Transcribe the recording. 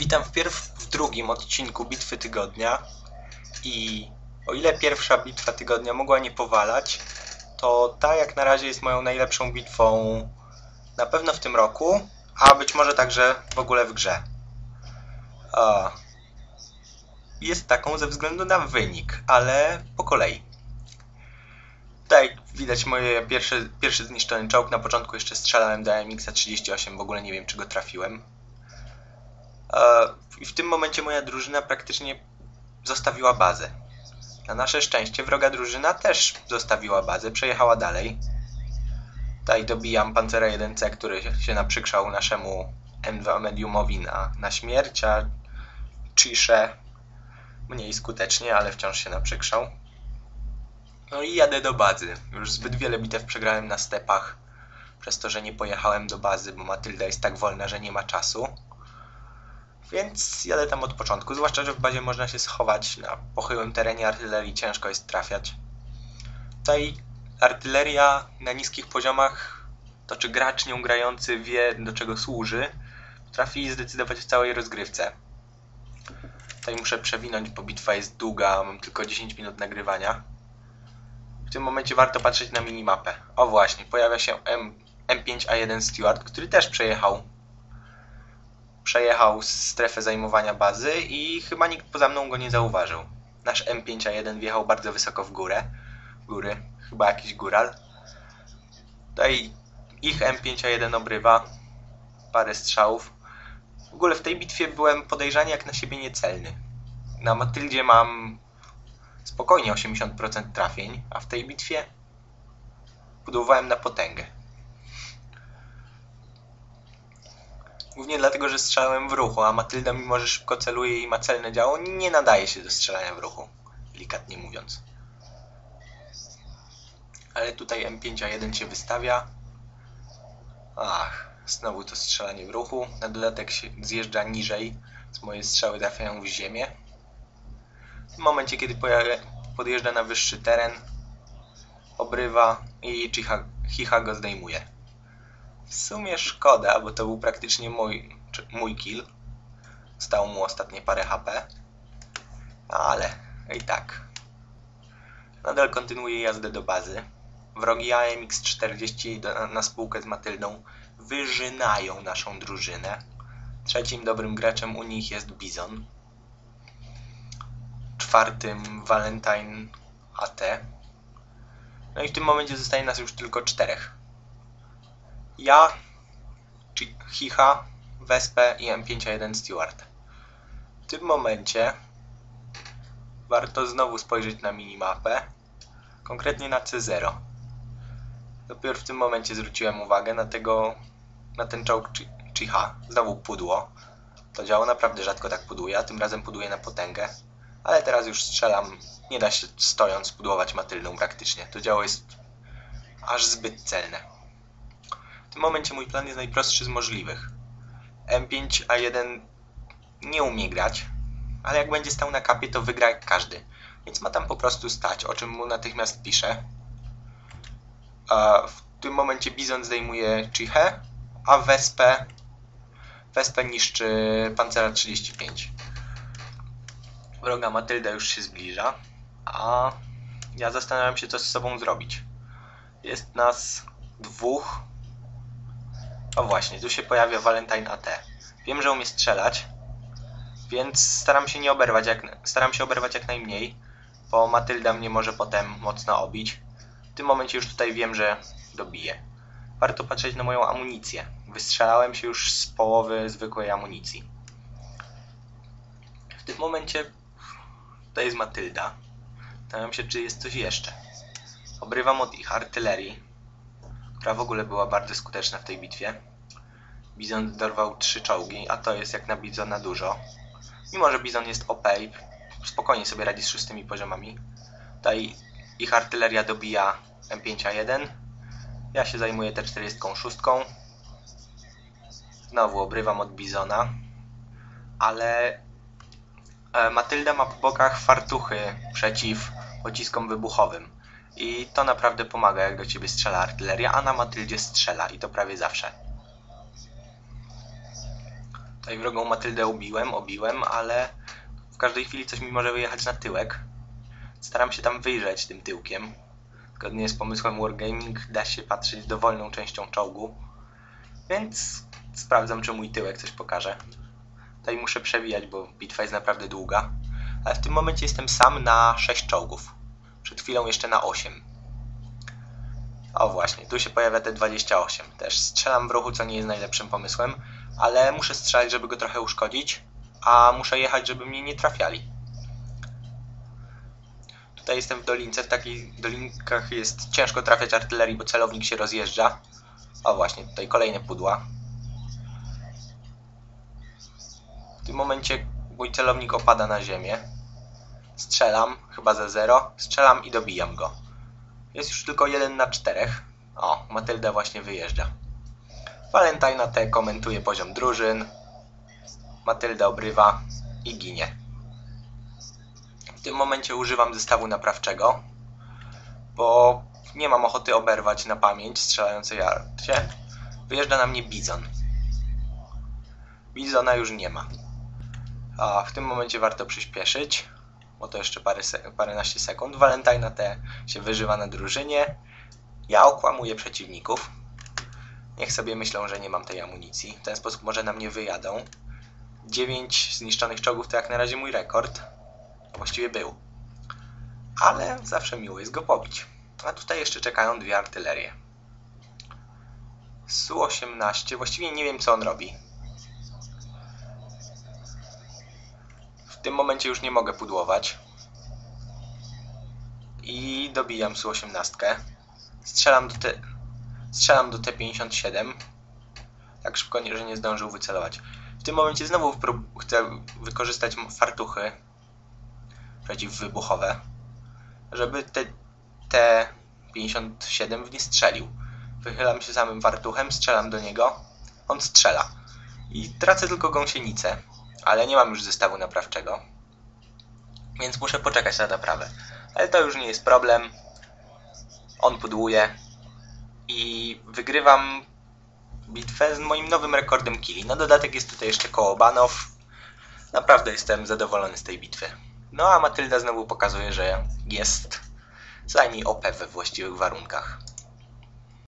Witam wpierw w drugim odcinku Bitwy Tygodnia i o ile pierwsza bitwa tygodnia mogła nie powalać, to ta jak na razie jest moją najlepszą bitwą na pewno w tym roku, a być może także w ogóle w grze. Jest taką ze względu na wynik, ale po kolei. Tutaj widać moje pierwsze, pierwszy zniszczony czołg. Na początku jeszcze strzelałem do MX-38, w ogóle nie wiem czy go trafiłem. I w tym momencie moja drużyna praktycznie zostawiła bazę. Na nasze szczęście wroga drużyna też zostawiła bazę, przejechała dalej. Tutaj dobijam Pancera 1C, który się naprzykrzał naszemu M2 Mediumowi na, na śmierć, a Cisze mniej skutecznie, ale wciąż się naprzykrzał. No i jadę do bazy. Już zbyt wiele bitew przegrałem na stepach, przez to, że nie pojechałem do bazy, bo Matylda jest tak wolna, że nie ma czasu. Więc jadę tam od początku, zwłaszcza, że w bazie można się schować na pochyłym terenie artylerii, ciężko jest trafiać. Tutaj artyleria na niskich poziomach, to czy gracz nią grający wie do czego służy, potrafi zdecydować w całej rozgrywce. Tutaj muszę przewinąć, bo bitwa jest długa, mam tylko 10 minut nagrywania. W tym momencie warto patrzeć na minimapę. O właśnie, pojawia się M, M5A1 Steward, który też przejechał przejechał strefę zajmowania bazy i chyba nikt poza mną go nie zauważył. Nasz M5A1 wjechał bardzo wysoko w górę. Góry, chyba jakiś góral. Tutaj ich M5A1 obrywa. Parę strzałów. W ogóle w tej bitwie byłem podejrzany jak na siebie niecelny. Na Matyldzie mam spokojnie 80% trafień, a w tej bitwie budowałem na potęgę. Głównie dlatego, że strzelałem w ruchu, a Matylda, mimo że szybko celuje i ma celne działo, nie nadaje się do strzelania w ruchu, delikatnie mówiąc. Ale tutaj M5A1 się wystawia. Ach, znowu to strzelanie w ruchu. Na dodatek się zjeżdża niżej, z moje strzały trafiają w ziemię. W momencie, kiedy podjeżdża na wyższy teren, obrywa i Chicha go zdejmuje. W sumie szkoda, bo to był praktycznie mój, mój kill. Stało mu ostatnie parę HP. Ale i tak. Nadal kontynuuję jazdę do bazy. Wrogi AMX-40 na, na spółkę z Matyldą wyżynają naszą drużynę. Trzecim dobrym graczem u nich jest Bizon. Czwartym Valentine AT. No i w tym momencie zostaje nas już tylko czterech ja, Chicha, Wespę i M51 Steward. W tym momencie warto znowu spojrzeć na minimapę, konkretnie na C0. Dopiero w tym momencie zwróciłem uwagę na tego, na ten czołg Chicha. Znowu pudło. To działo naprawdę rzadko tak puduje, a tym razem puduje na potęgę. Ale teraz już strzelam, nie da się stojąc pudłować Matyldą praktycznie. To działo jest aż zbyt celne. W tym momencie mój plan jest najprostszy z możliwych. M5A1 nie umie grać, ale jak będzie stał na kapie, to wygra jak każdy. Więc ma tam po prostu stać, o czym mu natychmiast piszę. W tym momencie Bizon zdejmuje Chichę, a Wespę, Wespę niszczy Pancera 35. Wroga Matylda już się zbliża, a ja zastanawiam się, co z sobą zrobić. Jest nas dwóch, o właśnie, tu się pojawia Valentine AT. Wiem, że umie strzelać, więc staram się nie oberwać jak, staram się oberwać jak najmniej, bo Matylda mnie może potem mocno obić. W tym momencie już tutaj wiem, że dobiję. Warto patrzeć na moją amunicję. Wystrzelałem się już z połowy zwykłej amunicji. W tym momencie tutaj jest Matylda. Zastanawiam się, czy jest coś jeszcze. Obrywam od ich artylerii która w ogóle była bardzo skuteczna w tej bitwie. Bizon dorwał trzy czołgi, a to jest jak na Bizona dużo. Mimo, że Bizon jest OP spokojnie sobie radzi z szóstymi poziomami. Tutaj ich artyleria dobija M5A1. Ja się zajmuję T46. Znowu obrywam od Bizona. Ale e, Matylda ma po bokach fartuchy przeciw pociskom wybuchowym. I to naprawdę pomaga, jak do ciebie strzela artyleria, a na Matyldzie strzela i to prawie zawsze. Tutaj wrogą Matyldę ubiłem, obiłem, ale w każdej chwili coś mi może wyjechać na tyłek. Staram się tam wyjrzeć tym tyłkiem. Zgodnie z pomysłem Wargaming da się patrzeć dowolną częścią czołgu. Więc sprawdzam, czy mój tyłek coś pokaże. Tutaj muszę przewijać, bo bitwa jest naprawdę długa. Ale w tym momencie jestem sam na 6 czołgów. Przed chwilą jeszcze na 8. O właśnie, tu się pojawia te 28. Też strzelam w ruchu, co nie jest najlepszym pomysłem, ale muszę strzelać, żeby go trochę uszkodzić, a muszę jechać, żeby mnie nie trafiali. Tutaj jestem w dolince, w takich dolinkach jest ciężko trafiać artylerii, bo celownik się rozjeżdża. O właśnie, tutaj kolejne pudła. W tym momencie mój celownik opada na ziemię. Strzelam, chyba za zero. Strzelam i dobijam go. Jest już tylko jeden na czterech. O, Matylda właśnie wyjeżdża. Valentina T komentuje poziom drużyn. Matylda obrywa i ginie. W tym momencie używam zestawu naprawczego, bo nie mam ochoty oberwać na pamięć strzelającej arcie. Wyjeżdża na mnie Bizon. Bizona już nie ma. A w tym momencie warto przyspieszyć, bo to jeszcze parę se- paręnaście sekund. Valentina T się wyżywa na drużynie. Ja okłamuję przeciwników. Niech sobie myślą, że nie mam tej amunicji. W ten sposób może na mnie wyjadą. 9 zniszczonych czołgów to jak na razie mój rekord. Właściwie był. Ale zawsze miło jest go pobić. A tutaj jeszcze czekają dwie artylerie. Su-18, właściwie nie wiem co on robi. W tym momencie już nie mogę pudłować. I dobijam Su-18. Strzelam do, te... Strzelam do T-57. Tak szybko, że nie zdążył wycelować. W tym momencie znowu chcę wykorzystać fartuchy przeciwwybuchowe, żeby te T-57 w nie strzelił. Wychylam się samym fartuchem, strzelam do niego, on strzela. I tracę tylko gąsienicę, ale nie mam już zestawu naprawczego, więc muszę poczekać na naprawę. Ale to już nie jest problem. On pudłuje i wygrywam bitwę z moim nowym rekordem killi. Na dodatek jest tutaj jeszcze Kołobanow. Naprawdę jestem zadowolony z tej bitwy. No a Matylda znowu pokazuje, że jest co najmniej OP we właściwych warunkach.